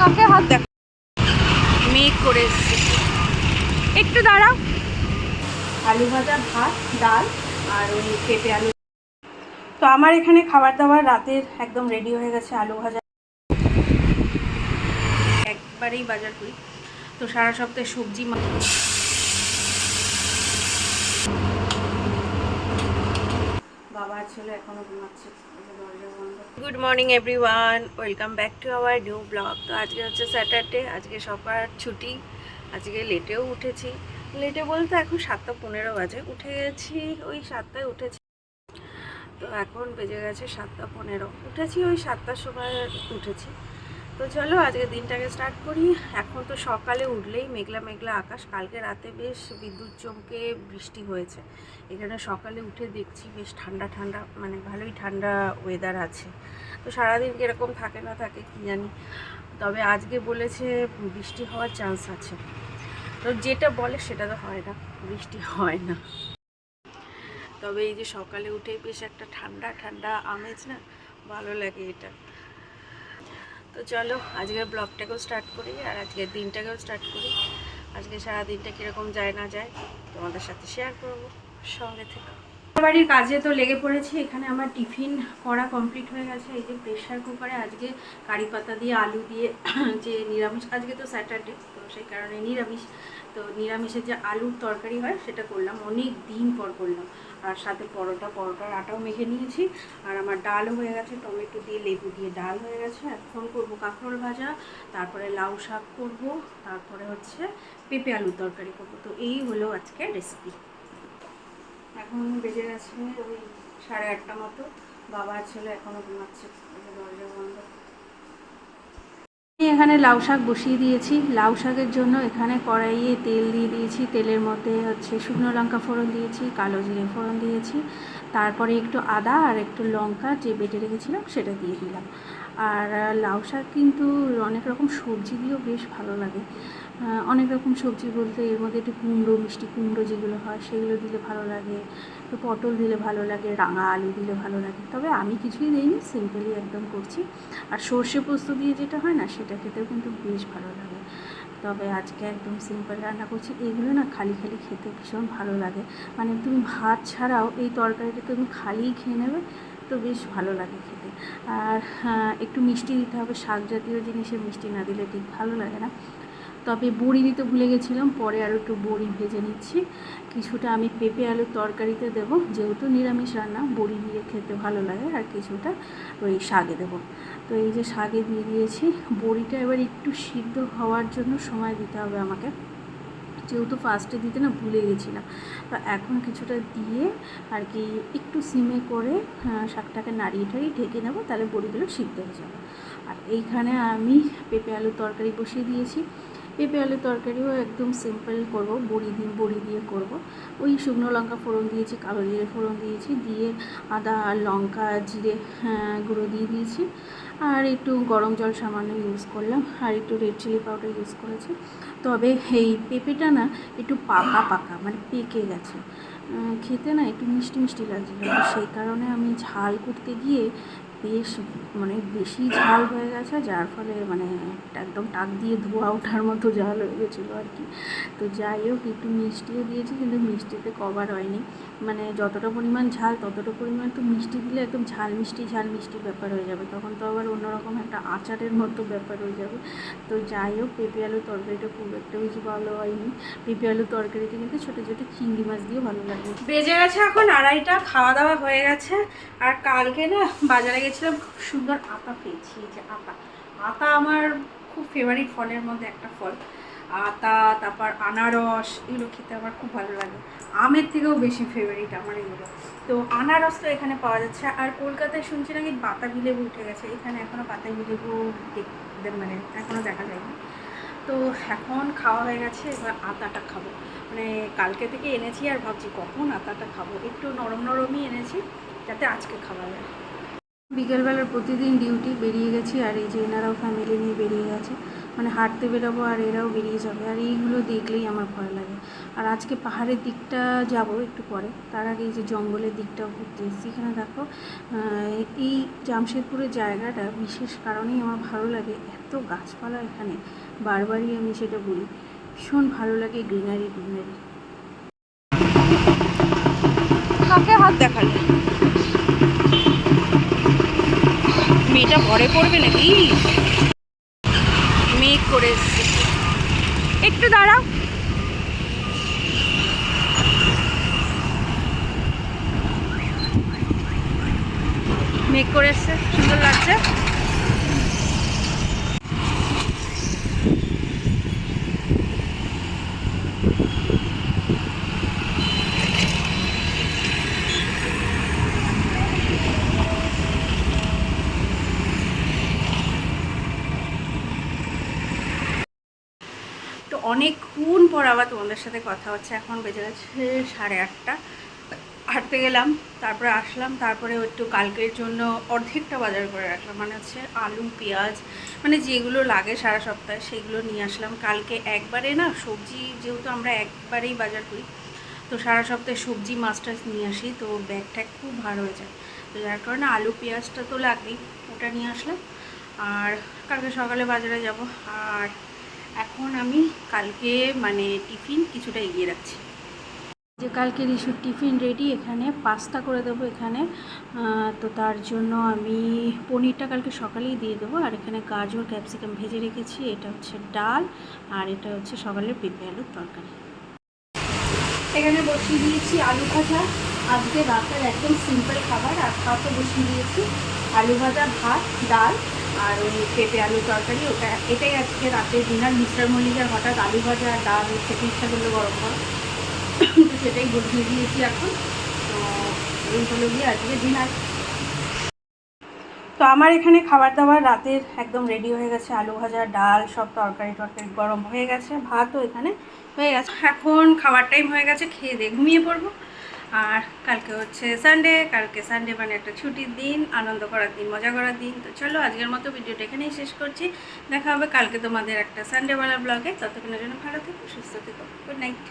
কাকে হাত দেখ। মেঘ করে এসছে। একটু দাঁড়াও। আলু ভাজা ভাত, ডাল আর ওই পেঁপে আলু। তো আমার এখানে খাবার দাবার রাতের একদম রেডি হয়ে গেছে আলু ভাজা একবারেই বাজার করি। তো সারা সপ্তাহে সবজি বাবা ছিল ঘুমাচ্ছে। Good morning everyone welcome back to our new blog তো আজকে হচ্ছে স্যাটারডে আজকে সবার ছুটি, আজকে লেটেও উঠেছি। লেটে বলতে এখন সাতটা পনেরো বাজে। উঠে গেছি ওই সাতটায় উঠেছি। তো এখন বেজে গেছে সাতটা পনেরো। উঠেছি ওই সাতটার সময় উঠেছি। তো চলো, আজকে দিনটাকে স্টার্ট করি। এখন তো সকালে উঠলেই মেঘলা মেঘলা আকাশ। কালকে রাতে বেশ বিদ্যুৎ চমকে বৃষ্টি হয়েছে। এখানে সকালে উঠে দেখছি বেশ ঠান্ডা ঠান্ডা মানে ভালোই ঠান্ডা ওয়েদার আছে। তো সারাদিন কীরকম থাকে না থাকে কি জানি। তবে আজকে বলেছে বৃষ্টি হওয়ার চান্স আছে। তো যেটা বলে সেটা তো হয় না, বৃষ্টি হয় না। তবে এই যে সকালে উঠে বেশ একটা ঠান্ডা ঠান্ডা আমেজ না, ভালো লাগে এটা। তো চলো, আজকের ব্লগটাকেও স্টার্ট করি আর আজকের দিনটাকেও স্টার্ট করি। আজকে সারা দিনটা কীরকম যায় না যায় তোমাদের সাথে শেয়ার করব। সঙ্গে থেকে। বাড়ির কাজে তো লেগে পড়েছি, এখানে আমার টিফিন করা কমপ্লিট হয়ে গেছে। এই যে প্রেশার কুকারে আজকে কারি পাতা দিয়ে আলু দিয়ে যে নিরামিষ, আজকে তো স্যাটারডে, তো সেই কারণে নিরামিষ। তো নিরামিষের যে আলুর তরকারি হয়, সেটা করলাম। অনেক দিন পর করলাম। আর সাথে পরোটা, পরোটার আটাও মেখে নিয়েছি। আর আমার ডালও হয়ে গেছে, টমেটো দিয়ে, লেবু দিয়ে ডাল হয়ে গেছে। এখন করব কাঁকরোল ভাজা, তারপরে লাউ শাক করব, তারপরে হচ্ছে পেঁপে আলুর তরকারি করব। তো এই হলো আজকে রেসিপি এখন বেজে গেছে ওই সাড়ে আটটা মতো। বাবা ছেলে এখনও ঘুমাচ্ছে। দরজা বন্ধ। আমি এখানে লাউ শাক বসিয়ে দিয়েছি। লাউ শাকের জন্য এখানে কড়াইয়ে তেল দিয়ে দিয়েছি। তেলের মধ্যে হচ্ছে শুকনো লঙ্কা ফোড়ন দিয়েছি, কালো জিরে ফোড়ন দিয়েছি। তারপরে একটু আদা আর একটু লঙ্কা যে বেটে রেখেছিলাম সেটা দিয়ে দিলাম। আর লাউ শাক কিন্তু অনেক রকম সবজি দিয়েও বেশ ভালো লাগে। অনেক রকম সবজি বলতে এর মধ্যে একটু কুমড়ো, মিষ্টি কুমড়ো যেগুলো হয়, সেগুলো দিলে ভালো লাগে। পটল দিলে ভালো লাগে, রাঙা আলু দিলে ভালো লাগে। তবে আমি কিছুই দিইনি, সিম্পলি একদম করছি। আর সর্ষে পোস্ত দিয়ে যেটা হয় না, সেটা খেতেও কিন্তু বেশ ভালো লাগে। তবে আজকে একদম সিম্পল রান্না করছি। এগুলো না খালি খালি খেতে ভীষণ ভালো লাগে। মানে তুমি ভাত ছাড়াও এই তরকারিটা তুমি খালিই খেয়ে নেবে, তো বেশ ভালো লাগে খেতে। আর হ্যাঁ, একটু মিষ্টি দিতে হবে শাক জাতীয় জিনিসে মিষ্টি না দিলে ঠিক ভালো লাগে না। তবে বড়ি দিতে ভুলে গেছিলাম পরে আরও একটু বড়ি ভেজে নিচ্ছি। কিছুটা আমি পেঁপে আলুর তরকারিতে দেবো যেহেতু নিরামিষ রান্না বড়ি দিয়ে খেতে ভালো লাগে আর কিছুটা ওই শাকে দেবো। তো এই যে শাকে দিয়ে দিয়েছি বড়িটা এবার একটু সিদ্ধ হওয়ার জন্য সময় দিতে হবে আমাকে। যেহেতু ফার্স্টে দিতে না ভুলে গেছিলাম। তো এখন কিছুটা দিয়ে আর কি একটু সিমে করে শাকটাকে নাড়িয়ে টাড়িয়ে ঢেকে নেব, তাহলে বড়িগুলো সিদ্ধ হয়ে যাবে। আর এইখানে আমি পেঁপে আলুর তরকারি বসিয়ে দিয়েছি। পেঁপে আলুর তরকারিও একদম সিম্পল করব বড়ি দিয়ে বড়ি দিয়ে করব। ওই শুকনো লঙ্কা ফোড়ন দিয়েছি কালো জিরে ফোড়ন দিয়েছি দিয়ে আদা লঙ্কা জিরে হ্যাঁ, গুঁড়ো দিয়ে দিয়েছি। আর একটু গরম জল সামান্য ইউজ করলাম আর একটু রেড চিলি পাউডার ইউজ করেছি। তবে এই পেঁপেটা না একটু পাকা পাকা মানে পেকে গেছে। খেতে না একটু মিষ্টি মিষ্টি লাগছিল। সেই কারণে আমি ঝাল করতে গিয়ে বেশ মানে বেশি ঝাল হয়ে গেছে, যার ফলে মানে একদম টাক দিয়ে ধোয়া ওঠার মতো ঝাল হয়ে গেছিল আর কি। তো যাই হোক, একটু মিষ্টিও দিয়েছি, কিন্তু মিষ্টিতে কভার হয়নি। মানে যতটা পরিমাণ ঝাল, ততটা পরিমাণ তো মিষ্টি দিলে একদম ঝাল মিষ্টি ঝাল মিষ্টি ব্যাপার হয়ে যাবে। তখন তো আবার অন্যরকম একটা আচারের মতো ব্যাপার হয়ে যাবে। তো যাই হোক, পেঁপে আলুর তরকারিটা খুব একটা বেশি ভালো হয়নি। পেঁপে আলুর তরকারিতে কিন্তু ছোটো ছোটো চিংড়ি মাছ দিয়ে ভালো লাগে। বেজে গেছে এখন আড়াইটা খাওয়া দাওয়া হয়ে গেছে। আর কালকে না বাজারে গেছিলাম, খুব সুন্দর আতা পেয়েছি যে আতা। আতা আমার খুব ফেভারিট ফলের মধ্যে একটা ফল। আতা, তারপর আনারস, এগুলো খেতে আমার খুব ভালো লাগে। আমের থেকেও বেশি ফেভারিট আমার এগুলো। তো আনারস তো এখানে পাওয়া যাচ্ছে। আর কলকাতায় শুনছি নাকি বাতাবি লেবু উঠে গেছে। এখানে এখনও বাতাবি লেবু মানে এখনও দেখা যায়নি। তো এখন খাওয়া হয়ে গেছে। এবার আতাটা খাব। মানে কালকে থেকে এনেছি আর ভাবছি কখন আতাটা খাব। একটু নরম নরমই এনেছি যাতে আজকে খাওয়া যায়। বিকেলবেলার প্রতিদিন ডিউটি বেরিয়ে গেছি আর এই যে এনারাও ফ্যামিলি নিয়ে বেরিয়ে গেছে। মানে হাঁটতে বেরোবো আর এরাও বেরিয়ে যাবে। আর এইগুলো দেখলেই আমার ভয় লাগে। আর আজকে পাহাড়ের দিকটা যাব একটু পরে। তার আগে এই যে জঙ্গলের দিকটাও ঘুরতে এসেছি। এখানে দেখো এই জামশেদপুরের জায়গাটা বিশেষ কারণেই আমার ভালো লাগে। এত গাছপালা এখানে। বারবারই আমি সেটা বলি। ভীষণ ভালো লাগে গ্রিনারি গ্রিনারি। কাকে হাত দেখালে? মেয়েটা ভরে পড়বে নাকি? করে এসছি। একটু দাঁড়াও। মেঘ করে এসছে সুন্দর লাগছে। অনেকক্ষণ পর আবার তোমাদের সাথে কথা হচ্ছে। এখন বেজে গেছে সাড়ে আটটা। হাঁটতে গেলাম, তারপরে আসলাম, তারপরে একটু কালকের জন্য অর্ধেকটা বাজার করে রাখলাম। মানে হচ্ছে আলু, পেঁয়াজ মানে যেগুলো লাগে সারা সপ্তাহে সেগুলো নিয়ে আসলাম। কালকে একবারে না সবজি, যেহেতু আমরা একবারেই বাজার করি, তো সারা সপ্তাহে সবজি মাছ টাছ নিয়ে আসি, তো ব্যাগ ট্যাগ খুব ভালো হয়ে যায়। তো যার কারণে আলু, পেঁয়াজটা তো লাগবেই, ওটা নিয়ে আসলাম। আর কালকে সকালে বাজারে যাব। আর এখন আমি কালকে মানে টিফিন কিছুটা এগিয়ে রাখছি। যে কালকে রিসুর টিফিন রেডি এখানে পাস্তা করে দেবো এখানে। তো তার জন্য আমি পনিরটা কালকে সকালেই দিয়ে দেবো। আর এখানে গাজর ক্যাপসিকাম ভেজে রেখেছি। এটা হচ্ছে ডাল আর এটা হচ্ছে সকালের পেঁপে আলুর তরকারি। এখানে বসিয়ে দিয়েছি আলু ভাজা। আজকে রাতের একদম সিম্পল খাবার। আর ভাতও বসিয়ে দিয়েছি আলু ভাজা ভাত ডাল। আর ওই পেঁপে আলু তরকারি, ওটা এটাই আজকে রাতে ডিনার মিস্টার মল্লিকার হঠাৎ আলু ভাজা আর ডাল খেতে ইচ্ছা করল গরম গরম। তো সেটাই বসিয়ে দিয়েছি এখন। তো এই হলো গিয়ে আজকে ডিনার তো আমার এখানে খাবার দাবার রাতের একদম রেডি হয়ে গেছে। আলু ভাজা, ডাল, সব তরকারি টরকারি গরম হয়ে গেছে। ভাতও এখানে হয়ে গেছে। এখন খাবার টাইম হয়ে গেছে, খেয়ে দিয়ে ঘুমিয়ে পড়ব। আর কালকে হচ্ছে সানডে কালকে সানডে মানে একটা ছুটির দিন, আনন্দ করার দিন, মজা করার দিন। তো চলো, আজকের মতো ভিডিওটা এখানেই শেষ করছি। দেখা হবে কালকে তোমাদের একটা সানডে সানডেওয়ালা ব্লগে ততক্ষণের জন্য ভালো থেকো, সুস্থ থেকো। Good night